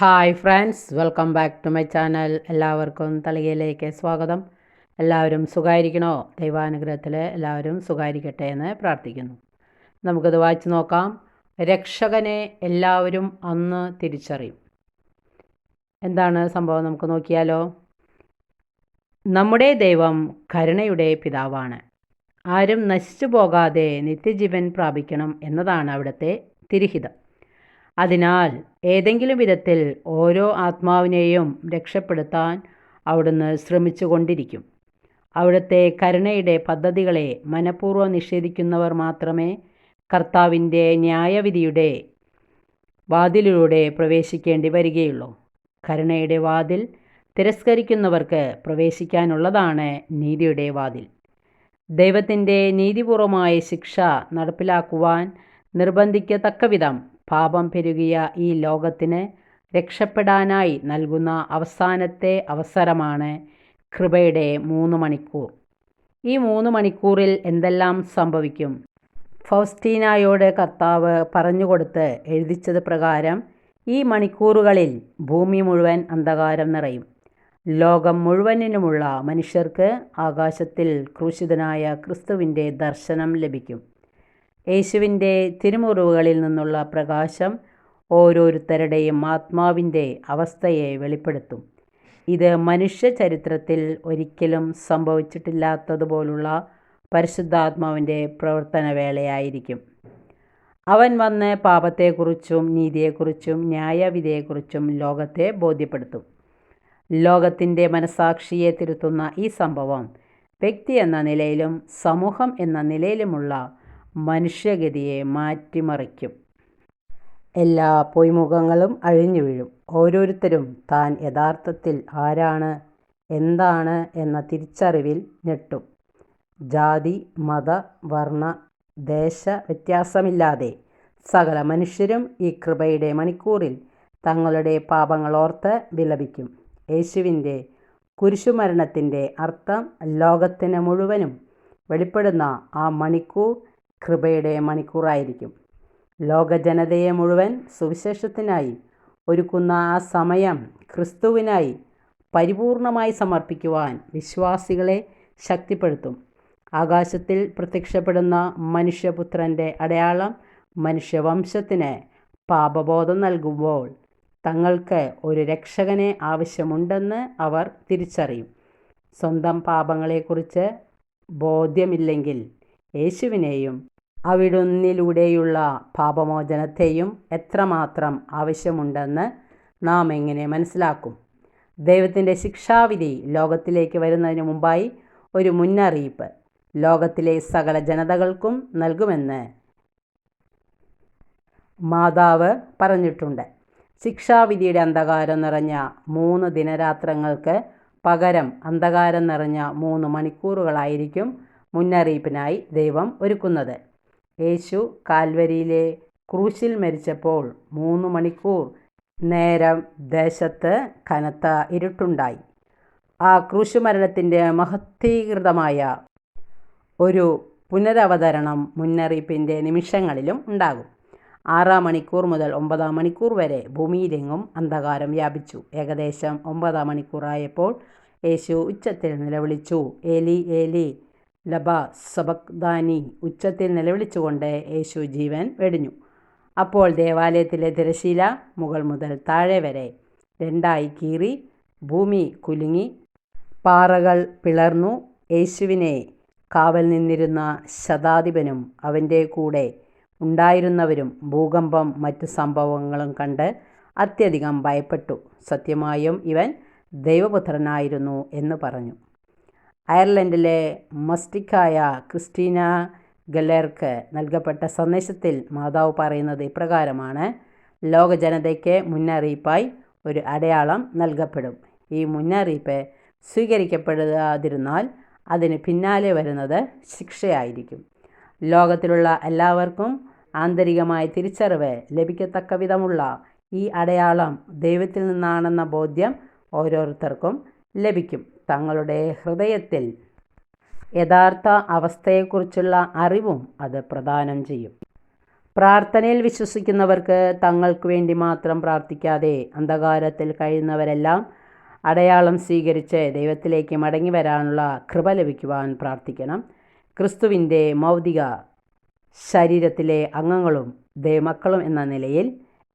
Hi friends welcome back to my channel എല്ലാവർക്കും തളികയിലേക്ക് സ്വാഗതം. എല്ലാവരും സുഖായിരിക്കണോ? ദൈവാനുഗ്രഹത്തിൽ എല്ലാവരും സുഖമായിരിക്കട്ടെ എന്ന് പ്രാർത്ഥിക്കുന്നു. നമുക്കത് വായിച്ചു നോക്കാം. രക്ഷകനെ എല്ലാവരും അന്ന് തിരിച്ചറിയും. എന്താണ് സംഭവം നമുക്ക് നോക്കിയാലോ? നമ്മുടെ ദൈവം കരുണയുടെ പിതാവാണ്. ആരും നശിച്ചു പോകാതെ നിത്യജീവൻ പ്രാപിക്കണം എന്നതാണ് അവിടുത്തെ തിരിഹിതം. അതിനാൽ ഏതെങ്കിലും വിധത്തിൽ ഓരോ ആത്മാവിനെയും രക്ഷപ്പെടുത്താൻ അവിടുന്ന് ശ്രമിച്ചു കൊണ്ടിരിക്കും അവിടുത്തെ കരുണയുടെ പദ്ധതികളെ മനഃപൂർവം നിഷേധിക്കുന്നവർ മാത്രമേ കർത്താവിന്റെ ന്യായവിധിയുടെ വാതിലിലൂടെ പ്രവേശിക്കേണ്ടി വരികയുള്ളൂ. കരുണയുടെ വാതിൽ തിരസ്കരിക്കുന്നവർക്ക് പ്രവേശിക്കാനുള്ളതാണ് നീതിയുടെ വാതിൽ. ദൈവത്തിന്റെ നീതിപൂർവമായ ശിക്ഷ നടപ്പിലാക്കുവാൻ നിർബന്ധിക്കത്തക്ക വിധം പാപം പെരുകിയ ഈ ലോകത്തിന് രക്ഷപ്പെടാനായി നൽകുന്ന അവസാനത്തെ അവസരമാണ് കൃപയുടെ മൂന്ന് മണിക്കൂർ. ഈ മൂന്ന് മണിക്കൂറിൽ എന്തെല്ലാം സംഭവിക്കും? ഫൗസ്റ്റീനായോട് കർത്താവ് പറഞ്ഞുകൊടുത്ത് എഴുതിച്ചത് പ്രകാരം ഈ മണിക്കൂറുകളിൽ ഭൂമി മുഴുവൻ അന്ധകാരം നിറയും. ലോകം മുഴുവനിലുമുള്ള മനുഷ്യർക്ക് ആകാശത്തിൽ ക്രൂശിതനായ ക്രിസ്തുവിന്റെ ദർശനം ലഭിക്കും. യേശുവിന്റെ തിരുമുറിവുകളിൽ നിന്നുള്ള പ്രകാശം ഓരോരുത്തരുടെയും ആത്മാവിന്റെ അവസ്ഥയെ വെളിപ്പെടുത്തും. ഇത് മനുഷ്യ ചരിത്രത്തിൽ ഒരിക്കലും സംഭവിച്ചിട്ടില്ലാത്തതുപോലുള്ള പരിശുദ്ധാത്മാവിന്റെ പ്രവർത്തന വേളയായിരിക്കും അവൻ വന്ന് പാപത്തെക്കുറിച്ചും നീതിയെക്കുറിച്ചും ന്യായവിധിയെക്കുറിച്ചും ലോകത്തെ ബോധ്യപ്പെടുത്തും. ലോകത്തിന്റെ മനസാക്ഷിയെ തിരുത്തുന്ന ഈ സംഭവം വ്യക്തി എന്ന നിലയിലും സമൂഹം എന്ന നിലയിലുമുള്ള മനുഷ്യഗതിയെ മാറ്റിമറിക്കും. എല്ലാ പൊയ്മുഖങ്ങളും അഴിഞ്ഞു വീഴും. ഓരോരുത്തരും താൻ യഥാർത്ഥത്തിൽ ആരാണ് എന്താണ് എന്ന തിരിച്ചറിവിൽ ഞെട്ടും. ജാതി മത വർണ ദേശ വ്യത്യാസമില്ലാതെ സകല മനുഷ്യരും ഈ കൃപയുടെ മണിക്കൂറിൽ തങ്ങളുടെ പാപങ്ങളോർത്ത് വിലപിക്കും. യേശുവിന്റെ കുരിശുമരണത്തിന്റെ അർത്ഥം ലോകത്തിന് മുഴുവനും വെളിപ്പെടുന്ന ആ മണിക്കൂർ കൃപയുടെ മണിക്കൂറായിരിക്കും. ലോക ജനതയെ മുഴുവൻ സുവിശേഷത്തിനായി ഒരുക്കുന്ന ആ സമയം ക്രിസ്തുവിനായി പരിപൂർണമായി സമർപ്പിക്കുവാൻ വിശ്വാസികളെ ശക്തിപ്പെടുത്തും. ആകാശത്തിൽ പ്രത്യക്ഷപ്പെടുന്ന മനുഷ്യപുത്രന്റെ അടയാളം മനുഷ്യവംശത്തിന് പാപബോധം നൽകുമ്പോൾ തങ്ങൾക്ക് ഒരു രക്ഷകനെ ആവശ്യമുണ്ടെന്ന് അവർ തിരിച്ചറിയും. സ്വന്തം പാപങ്ങളെക്കുറിച്ച് ബോധ്യമില്ലെങ്കിൽ യേശുവിനെയും അവിടുന്നിലൂടെയുള്ള പാപമോചനത്തെയും എത്രമാത്രം ആവശ്യമുണ്ടെന്ന് നാം എങ്ങനെ മനസ്സിലാക്കും? ദൈവത്തിന്റെ ശിക്ഷാവിധി ലോകത്തിലേക്ക് വരുന്നതിന് മുമ്പായി ഒരു മുന്നറിയിപ്പ്. ലോകത്തിലെ സകല ജനതകൾക്കും നൽകുമെന്ന് മാതാവ് പറഞ്ഞിട്ടുണ്ട്. ശിക്ഷാവിധിയുടെ അന്ധകാരം നിറഞ്ഞ മൂന്ന് ദിനരാത്രങ്ങൾക്ക് പകരം അന്ധകാരം നിറഞ്ഞ മൂന്ന് മണിക്കൂറുകളായിരിക്കും മുന്നറിയിപ്പിനായി ദൈവം ഒരുക്കുന്നത്. യേശു കാൽവരിയിലെ ക്രൂശിൽ മരിച്ചപ്പോൾ മൂന്ന് മണിക്കൂർ നേരം ദേശത്ത് കനത്ത ഇരുട്ടുണ്ടായി. ആ ക്രൂശുമരണത്തിന്റെ മഹത്വീകൃതമായ ഒരു പുനരവതരണം മുന്നറിയിപ്പിന്റെ നിമിഷങ്ങളിലും ഉണ്ടാകും. ആറാം മണിക്കൂർ മുതൽ ഒമ്പതാം മണിക്കൂർ വരെ ഭൂമിയിലെങ്ങും അന്ധകാരം വ്യാപിച്ചു. ഏകദേശം ഒമ്പതാം മണിക്കൂറായപ്പോൾ യേശു ഉച്ചത്തിൽ നിലവിളിച്ചു ഏലി ഏലി ലബ സബക്ദാനി ഉച്ചത്തിൽ നിലവിളിച്ചുകൊണ്ട് യേശു ജീവൻ വെടിഞ്ഞു. അപ്പോൾ ദേവാലയത്തിലെ തിരശീല മുകൾ മുതൽ താഴെ വരെ രണ്ടായി കീറി ഭൂമി കുലുങ്ങി പാറകൾ പിളർന്നു. യേശുവിനെ കാവൽ നിന്നിരുന്ന ശതാധിപനും അവന്റെ കൂടെ ഉണ്ടായിരുന്നവരും ഭൂകമ്പം മറ്റു സംഭവങ്ങളും കണ്ട് അത്യധികം ഭയപ്പെട്ടു. സത്യമായും ഇവൻ ദൈവപുത്രനായിരുന്നു എന്ന് പറഞ്ഞു. അയർലൻഡിലെ മസ്റ്റിക്കായ ക്രിസ്റ്റീന ഗലേർക്ക് നൽകപ്പെട്ട സന്ദേശത്തിൽ മാതാവ് പറയുന്നത് ഇപ്രകാരമാണ് ലോക ജനതയ്ക്ക് മുന്നറിയിപ്പായി ഒരു അടയാളം നൽകപ്പെടും. ഈ മുന്നറിയിപ്പ് സ്വീകരിക്കപ്പെടാതിരുന്നാൽ അതിന് പിന്നാലെ വരുന്നത് ശിക്ഷയായിരിക്കും. ലോകത്തിലുള്ള എല്ലാവർക്കും ആന്തരികമായ തിരിച്ചറിവ് ലഭിക്കത്തക്ക വിധമുള്ള ഈ അടയാളം ദൈവത്തിൽ നിന്നാണെന്ന ബോധ്യം ഓരോരുത്തർക്കും ലഭിക്കും. തങ്ങളുടെ ഹൃദയത്തിൽ യഥാർത്ഥ അവസ്ഥയെക്കുറിച്ചുള്ള അറിവും അത് പ്രദാനം ചെയ്യും. പ്രാർത്ഥനയിൽ വിശ്വസിക്കുന്നവർക്ക് തങ്ങൾക്ക് വേണ്ടി മാത്രം പ്രാർത്ഥിക്കാതെ അന്ധകാരത്തിൽ കഴിയുന്നവരെല്ലാം അടയാളം സ്വീകരിച്ച് ദൈവത്തിലേക്ക് മടങ്ങി വരാനുള്ള കൃപ ലഭിക്കുവാൻ പ്രാർത്ഥിക്കണം. ക്രിസ്തുവിന്റെ മൗതിക ശരീരത്തിലെ അംഗങ്ങളും ദൈവമക്കളും എന്ന നിലയിൽ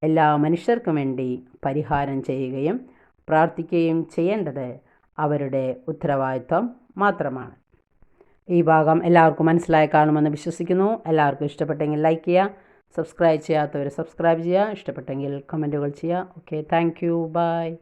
എല്ലാ മനുഷ്യർക്കും വേണ്ടി പരിഹാരം ചെയ്യുകയും പ്രാർത്ഥിക്കുകയും ചെയ്യേണ്ടത് അവരുടെ ഉത്തരവാദിത്വം മാത്രമാണ്. ഈ ഭാഗം എല്ലാവർക്കും മനസ്സിലായി കാണുമെന്ന് വിശ്വസിക്കുന്നു. എല്ലാവർക്കും ഇഷ്ടപ്പെട്ടെങ്കിൽ ലൈക്ക് ചെയ്യുക സബ്സ്ക്രൈബ് ചെയ്യാത്തവർ സബ്സ്ക്രൈബ് ചെയ്യുക ഇഷ്ടപ്പെട്ടെങ്കിൽ കമന്റുകൾ ചെയ്യുക. Okay thank you by